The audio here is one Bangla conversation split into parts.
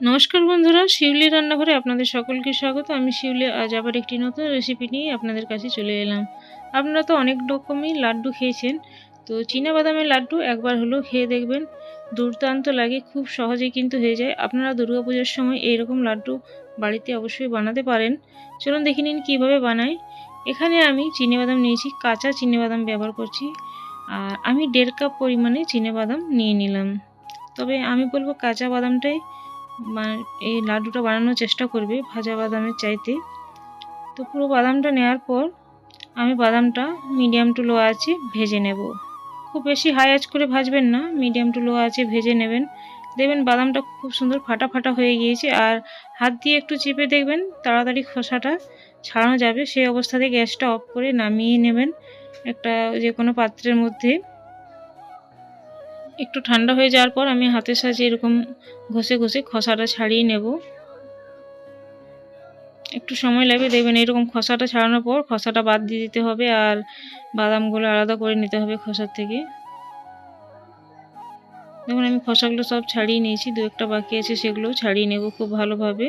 নমস্কার বন্ধুরা, শিউলি রান্নাঘরে আপনাদের সকলকে স্বাগত। আমি শিউলি, আজ আবার একটি নতুন রেসিপি নিয়ে আপনাদের কাছে চলে এলাম। আপনারা তো অনেক রকমই লাড্ডু খেয়েছেন, তো চীনা বাদামের লাড্ডু একবার হলেও খেয়ে দেখবেন। দুর্দান্ত লাগে, খুব সহজেই কিন্তু হয়ে যায়। আপনারা দুর্গাপুজোর সময় এইরকম লাড্ডু বাড়িতে অবশ্যই বানাতে পারেন। চলুন দেখে নিন কীভাবে বানাই এখানে আমি চিনে বাদাম নিয়েছি, কাঁচা চিনে বাদাম ব্যবহার করছি। আর আমি দেড় কাপ পরিমাণে চিনে বাদাম নিয়ে নিলাম। তবে আমি বলব কাঁচা বাদামটাই এই লাড্ডুটা বানানোর চেষ্টা করবে, ভাজা বাদামের চাইতে। তো পুরো বাদামটা নেওয়ার পর আমি বাদামটা মিডিয়াম টু লো আছে ভেজে নেব। খুব বেশি হাই আঁচ করে ভাজবেন না মিডিয়াম টু লো আছে ভেজে নেবেন। দেখবেন বাদামটা খুব সুন্দর ফাটা ফাটা হয়ে গিয়েছে আর হাত দিয়ে একটু চেপে দেখবেন তাড়াতাড়ি খোসাটা ছাড়ানো যাবে। সেই অবস্থাতে গ্যাসটা অফ করে নামিয়ে নেবেন একটা যে কোনো পাত্রের মধ্যে। একটু ঠান্ডা হয়ে যাওয়ার পর আমি হাতের সাহায্যে এরকম ঘষে ঘষে খসাটা ছাড়িয়ে নেব। একটু সময় লাগবে, দেখবেন এরকম খসাটা ছাড়ানোর পর খসাটা বাদ দিয়ে দিতে হবে আর বাদামগুলো আলাদা করে নিতে হবে খসার থেকে। দেখুন, আমি খসাগুলো সব ছাড়িয়ে নিয়েছি, দু একটা বাকি আছে সেগুলো ছাড়িয়ে নেব খুব ভালোভাবে।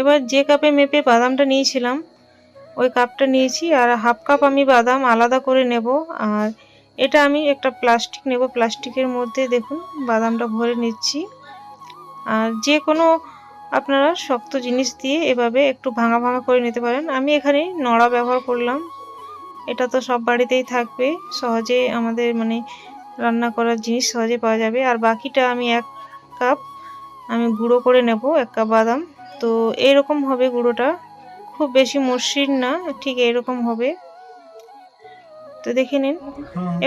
এবার যে কাপে মেপে বাদামটা নিয়েছিলাম, ওই কাপটা নিয়েছি আর হাফ কাপ আমি বাদাম আলাদা করে নেব আর এটা আমি একটা প্লাস্টিক নেব। প্লাস্টিকের মধ্যে দেখুন, বাদামটা ভরে নিচ্ছি। আর যে কোনো আপনারা শক্ত জিনিস দিয়ে এভাবে একটু ভাঙা ভাঙা করে নিতে পারেন। আমি এখানে নড়া ব্যবহার করলাম। এটা তো সব বাড়িতেই থাকবে। সহজে আমাদের মানে রান্না করার জিনিস সহজে পাওয়া যাবে। আর বাকিটা আমি এক কাপ আমি গুঁড়ো করে নেব, এক কাপ বাদাম। তো এরকম হবে গুঁড়োটা। খুব বেশি মসৃণ না, ঠিক এরকম হবে। তো দেখে নিন।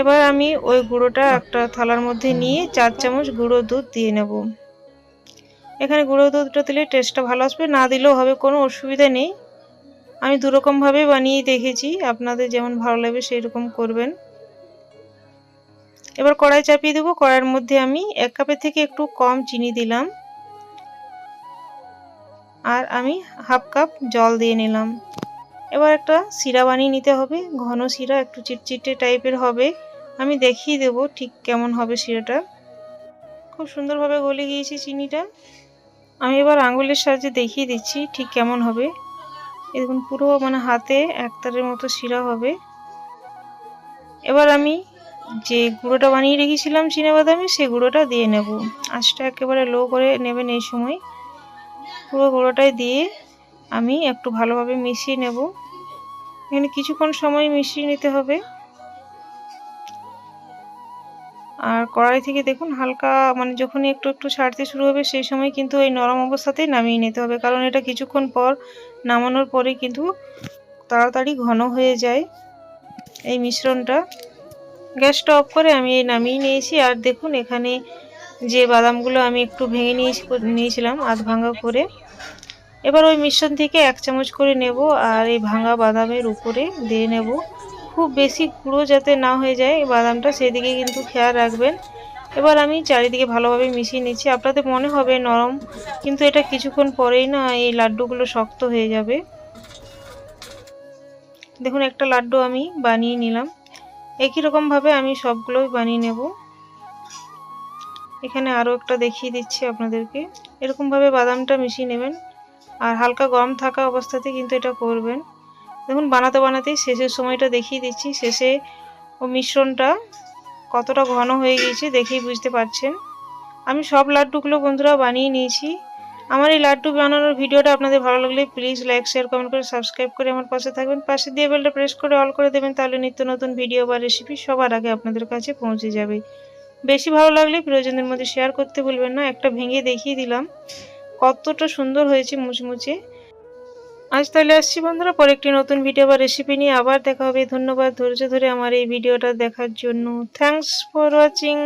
এবার আমি ওই গুঁড়োটা একটা থালার মধ্যে নিয়ে চার চামচ গুঁড়ো দুধ দিয়ে নেব। এখানে গুঁড়ো দুধটা দিলে টেস্টটা ভালো আসবে না দিলেও হবে কোনো অসুবিধা নেই। আমি দুরকমভাবে বানিয়ে দেখেছি আপনাদের যেমন ভালো লাগবে সেই রকম করবেন। এবার কড়াই চাপিয়ে দেবো কড়াইয়ের মধ্যে আমি এক কাপের থেকে একটু কম চিনি দিলাম। আর আমি হাফ কাপ জল দিয়ে নিলাম। এবার একটা শিরা বানিয়ে নিতে হবে, ঘন শিরা, একটু চিটচিটে টাইপের হবে। আমি দেখিয়ে দেব ঠিক কেমন হবে শিরাটা। খুব সুন্দরভাবে গলে গিয়েছে চিনিটা। আমি এবার আঙুলের সাহায্যে দেখিয়ে দিচ্ছি ঠিক কেমন হবে। দেখুন, পুরো মানে হাতে একতারের মতো শিরা হবে। এবার আমি যে গুঁড়োটা বানিয়ে রেখেছিলাম বাদামে সেই গুঁড়োটা দিয়ে নেব। আঁচটা একেবারে লো করে নেবেন এই সময়। পুরো গুঁড়োটাই দিয়ে আমি একটু ভালোভাবে মিশিয়ে নেব। এখানে কিছুক্ষণ সময় মিশিয়ে নিতে হবে। আর কড়াই থেকে দেখুন হালকা মানে যখনই একটু একটু ছাড়তে শুরু হবে সেই সময় কিন্তু এই নরম অবস্থাতেই নামিয়ে নিতে হবে। কারণ এটা কিছুক্ষণ পর নামানোর পরে কিন্তু তাড়াতাড়ি ঘন হয়ে যায় এই মিশ্রণটা। গ্যাসটা অফ করে আমি এই নামিয়ে নিয়েছি। আর দেখুন এখানে যে বাদামগুলো আমি একটু ভেঙে নিয়েছি, নিয়েছিলাম আধ ভাঙা করে এবার ওই মিশ্রণ থেকে এক চামচ করে নেব আর এই ভাঙা বাদামের উপরে দিয়ে নেব। খুব বেশি গুঁড়ো যাতে না হয়ে যায় বাদামটা সেদিকে কিন্তু খেয়াল রাখবেন। এবার আমি চারিদিকে ভালোভাবে মিশিয়ে নিচ্ছি। আপনাদের মনে হবে নরম, কিন্তু এটা কিছুক্ষণ পরেই না এই লাড্ডুগুলো শক্ত হয়ে যাবে। দেখুন, একটা লাড্ডু আমি বানিয়ে নিলাম। একই রকমভাবে আমি সবগুলোই বানিয়ে নেব। এখানে আরও একটা দেখিয়ে দিচ্ছি আপনাদেরকে। এরকমভাবে বাদামটা মিশিয়ে নেবেন। আর হালকা গরম থাকা অবস্থাতে কিন্তু এটা করবেন। দেখুন, বানাতে বানাতেই শেষের সময়টা দেখিয়ে দিচ্ছি। শেষে ও মিশ্রণটা কতটা ঘন হয়ে গিয়েছে দেখেই বুঝতে পারছেন। আমি সব লাড্ডুগুলো বন্ধুরা বানিয়ে নিয়েছি। আমার এই লাড্ডু বানানোর ভিডিওটা আপনাদের ভালো লাগলে প্লিজ লাইক শেয়ার কমেন্ট করে সাবস্ক্রাইব করে আমার পাশে থাকবেন। পাশে দিয়ে বেলটা প্রেস করে অল করে দেবেন, তাহলে নিত্য নতুন ভিডিও বা রেসিপি সবার আগে আপনাদের কাছে পৌঁছে যাবে। বেশি ভালো লাগলে প্রিয়জনদের মধ্যে শেয়ার করতে ভুলবেন না। একটা ভেঙে দেখিয়ে দিলাম। কতটা সুন্দর হয়েছে মুচমুচে। আজ তাহলে আসছি বন্ধুরা, পরে একটি নতুন ভিডিও বা রেসিপি নিয়ে আবার দেখা হবে। ধন্যবাদ ধৈর্য ধরে আমার এই ভিডিওটা দেখার জন্য। Thanks for watching